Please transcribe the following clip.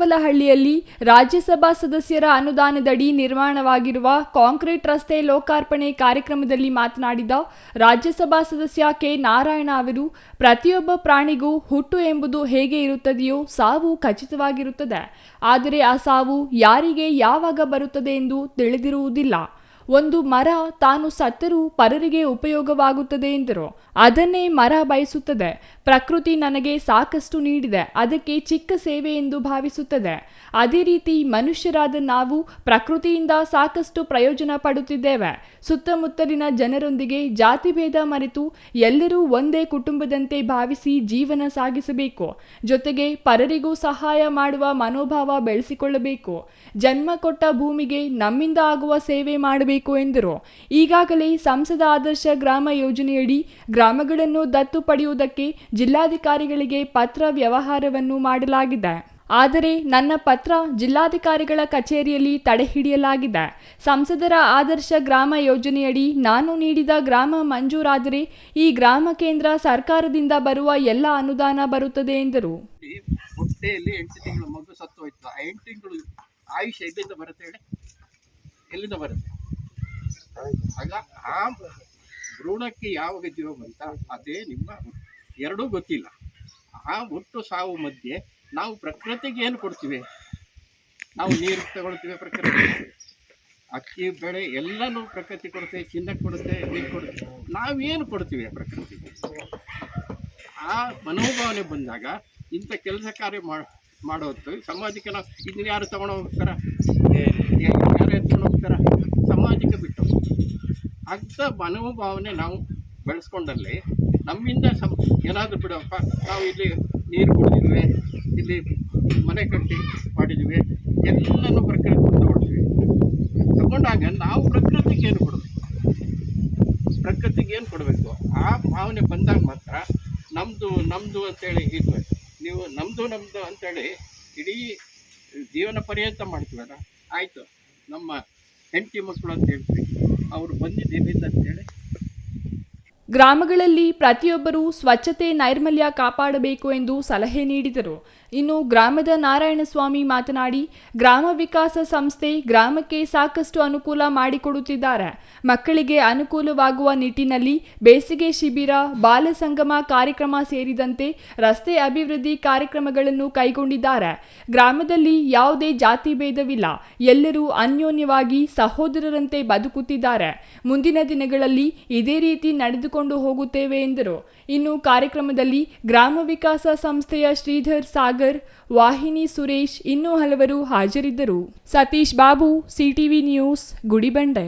ಹಳ್ಳಿಯಲ್ಲಿ ರಾಜ್ಯಸಭಾ ಸದಸ್ಯರ ಅನುದಾನದಡಿ ನಿರ್ಮಾಣವಾಗಿರುವ ಕಾಂಕ್ರೀಟ್ ರಸ್ತೆ ಲೋಕಾರ್ಪಣೆ ಕಾರ್ಯಕ್ರಮದಲ್ಲಿ ಮಾತನಾಡಿದ ರಾಜ್ಯಸಭಾ ಸದಸ್ಯ ಕೆ ನಾರಾಯಣ ಅವರು, ಪ್ರತಿಯೊಬ್ಬ ಪ್ರಾಣಿಗೂ ಹುಟ್ಟು ಎಂಬುದು ಹೇಗೆ ಇರುತ್ತದೆಯೋ ಸಾವು ಖಚಿತವಾಗಿರುತ್ತದೆ. ಆದರೆ ಆ ಸಾವು ಯಾರಿಗೆ ಯಾವಾಗ ಬರುತ್ತದೆ ಎಂದು ತಿಳಿದಿರುವುದಿಲ್ಲ. ಒಂದು ಮರ ತಾನು ಸತ್ತರೂ ಪರರಿಗೆ ಉಪಯೋಗವಾಗುತ್ತದೆ ಎಂದರು. ಅದನ್ನೇ ಮರ ಬಯಸುತ್ತದೆ. ಪ್ರಕೃತಿ ನನಗೆ ಸಾಕಷ್ಟು ನೀಡಿದೆ. ಅದಕ್ಕೆ ಚಿಕ್ಕ ಸೇವೆ ಎಂದು ಭಾವಿಸುತ್ತದೆ. ಅದೇ ರೀತಿ ಮನುಷ್ಯರಾದ ನಾವು ಪ್ರಕೃತಿಯಿಂದ ಸಾಕಷ್ಟು ಪ್ರಯೋಜನ ಪಡುತ್ತಿದ್ದೇವೆ. ಸುತ್ತಮುತ್ತಲಿನ ಜನರೊಂದಿಗೆ ಜಾತಿ ಭೇದ ಮರೆತು ಎಲ್ಲರೂ ಒಂದೇ ಕುಟುಂಬದಂತೆ ಭಾವಿಸಿ ಜೀವನ ಸಾಗಿಸಬೇಕು. ಜೊತೆಗೆ ಪರರಿಗೂ ಸಹಾಯ ಮಾಡುವ ಮನೋಭಾವ ಬೆಳೆಸಿಕೊಳ್ಳಬೇಕು. ಜನ್ಮ ಕೊಟ್ಟ ಭೂಮಿಗೆ ನಮ್ಮಿಂದ ಆಗುವ ಸೇವೆ ಮಾಡಬೇಕು. ಎಂದರು. ಈಗಾಗಲೇ ಸಂಸದ ಆದರ್ಶ ಗ್ರಾಮ ಯೋಜನೆಯಡಿ ಗ್ರಾಮಗಳನ್ನು ದತ್ತು ಪಡೆಯುವುದಕ್ಕೆ ಜಿಲ್ಲಾಧಿಕಾರಿಗಳಿಗೆ ಪತ್ರ ವ್ಯವಹಾರವನ್ನು ಮಾಡಲಾಗಿದೆ. ಆದರೆ ನನ್ನ ಪತ್ರ ಜಿಲ್ಲಾಧಿಕಾರಿಗಳ ಕಚೇರಿಯಲ್ಲಿ ತಡೆಹಿಡಿಯಲಾಗಿದೆ. ಸಂಸದರ ಆದರ್ಶ ಗ್ರಾಮ ಯೋಜನೆಯಡಿ ನಾನು ನೀಡಿದ ಗ್ರಾಮ ಮಂಜೂರಾದರೆ ಈ ಗ್ರಾಮ ಕೇಂದ್ರ ಸರ್ಕಾರದಿಂದ ಬರುವ ಎಲ್ಲ ಅನುದಾನ ಬರುತ್ತದೆ ಎಂದರು. ಎಂಟು ತಿಂಗಳು ಮಗು ಸತ್ತು ಎಂಟು ತಿಂಗಳು ಬರುತ್ತೆ ಹೇಳಿ? ಎಲ್ಲಿಂದ ಬರುತ್ತೆ? ಆಗ ಆ ಭ್ರೂಣಕ್ಕೆ ಯಾವಾಗ ಜೀವ ಬಂತ, ಅದೇ ನಿಮ್ಮ. ಎರಡೂ ಗೊತ್ತಿಲ್ಲ. ಆ ಹುಟ್ಟು ಸಾವು ಮಧ್ಯೆ ನಾವು ಪ್ರಕೃತಿಗೆ ಏನು ಕೊಡ್ತೀವಿ? ನಾವು ನೀರು ತಗೊಳ್ತೀವಿ ಪ್ರಕೃತಿ ಅಕ್ಕಿ, ಬೆಳೆ ಎಲ್ಲನೂ ಪ್ರಕೃತಿ ಕೊಡುತ್ತೆ ಚಿನ್ನ ಕೊಡುತ್ತೆ ನೀರು ಕೊಡುತ್ತೆ. ನಾವೇನು ಕೊಡ್ತೀವಿ ಪ್ರಕೃತಿಗೆ? ಆ ಮನೋಭಾವನೆ ಬಂದಾಗ ಇಂಥ ಕೆಲಸ ಕಾರ್ಯ ಮಾಡ ಮಾಡೋದು, ಸಮಾಜಕ್ಕೆ ನಾವು ಇದನ್ನ ಯಾರು ತಗೊಂಡು ಹೋಗ್ತಾರ? ಯಾರು ಎತ್ಕೊಂಡು ಹೋಗ್ತಾರ? ಸಮಾಜಕ್ಕೆ ಬಿಟ್ಟು. ಅಂಥ ಮನೋಭಾವನೆ ನಾವು ಬೆಳೆಸ್ಕೊಂಡಲ್ಲಿ ನಮ್ಮಿಂದ ಸಮ ಏನಾದರೂ ಬಿಡಪ್ಪ ನಾವು ಇಲ್ಲಿ ನೀರು ಕುಡಿದಿದ್ವಿ, ಇಲ್ಲಿ ಮನೆ ಕಟ್ಟಿ ಮಾಡಿದ್ವಿ, ಎಲ್ಲನೂ ಪ್ರಕೃತಿ ತಗೊಳ್ತೀವಿ ತಗೊಂಡಾಗ ನಾವು ಪ್ರಕೃತಿಗೆ ಏನು ಕೊಡಬೇಕು? ಪ್ರಕೃತಿಗೆ ಏನು ಕೊಡಬೇಕು? ಆ ಭಾವನೆ ಬಂದಾಗ ಮಾತ್ರ ನಮ್ಮದು ನಮ್ಮದು ಅಂತೇಳಿ ಇದು ನೀವು ನಮ್ಮದು ನಮ್ಮದು ಅಂತೇಳಿ ಇಡೀ ಜೀವನ ಪರ್ಯಂತ ಮಾಡ್ತೀವಲ್ಲ? ಆಯಿತು. ನಮ್ಮ ಹೆಂಡತಿ ಮಕ್ಕಳು ಅಂತ ಹೇಳ್ತೀವಿ. ಅವರು ಬಂದಿದ್ದು ಅಂತೇಳಿ ಗ್ರಾಮಗಳಲ್ಲಿ ಪ್ರತಿಯೊಬ್ಬರೂ ಸ್ವಚ್ಛತೆ ನೈರ್ಮಲ್ಯ ಕಾಪಾಡಬೇಕು ಎಂದು ಸಲಹೆ ನೀಡಿದರು. ಇನ್ನು ಗ್ರಾಮದ ನಾರಾಯಣಸ್ವಾಮಿ ಮಾತನಾಡಿ, ಗ್ರಾಮ ವಿಕಾಸ ಸಂಸ್ಥೆ ಗ್ರಾಮಕ್ಕೆ ಸಾಕಷ್ಟು ಅನುಕೂಲ ಮಾಡಿಕೊಡುತ್ತಿದ್ದಾರೆ. ಮಕ್ಕಳಿಗೆ ಅನುಕೂಲವಾಗುವ ನಿಟ್ಟಿನಲ್ಲಿ ಬೇಸಿಗೆ ಶಿಬಿರ, ಬಾಲ ಸಂಗಮ ಕಾರ್ಯಕ್ರಮ ಸೇರಿದಂತೆ ರಸ್ತೆ ಅಭಿವೃದ್ಧಿ ಕಾರ್ಯಕ್ರಮಗಳನ್ನು ಕೈಗೊಂಡಿದ್ದಾರೆ. ಗ್ರಾಮದಲ್ಲಿ ಯಾವುದೇ ಜಾತಿ ಭೇದವಿಲ್ಲ. ಎಲ್ಲರೂ ಅನ್ಯೋನ್ಯವಾಗಿ ಸಹೋದರರಂತೆ ಬದುಕುತ್ತಿದ್ದಾರೆ. ಮುಂದಿನ ದಿನಗಳಲ್ಲಿ ಇದೇ ರೀತಿ ನಡೆದುಕೊಂಡು ಹೋಗುತ್ತೇವೆ ಎಂದರು. ಇನ್ನು ಕಾರ್ಯಕ್ರಮದಲ್ಲಿ ಗ್ರಾಮ ವಿಕಾಸ ಸಂಸ್ಥೆಯ ಶ್ರೀಧರ್ ಸಾಗರ್ ವಾಹಿನಿ ಸುರೇಶ್ ಇನ್ನೂ ಹಲವರು ಹಾಜರಿದ್ದರು. Satish Babu CTV news Gudibande.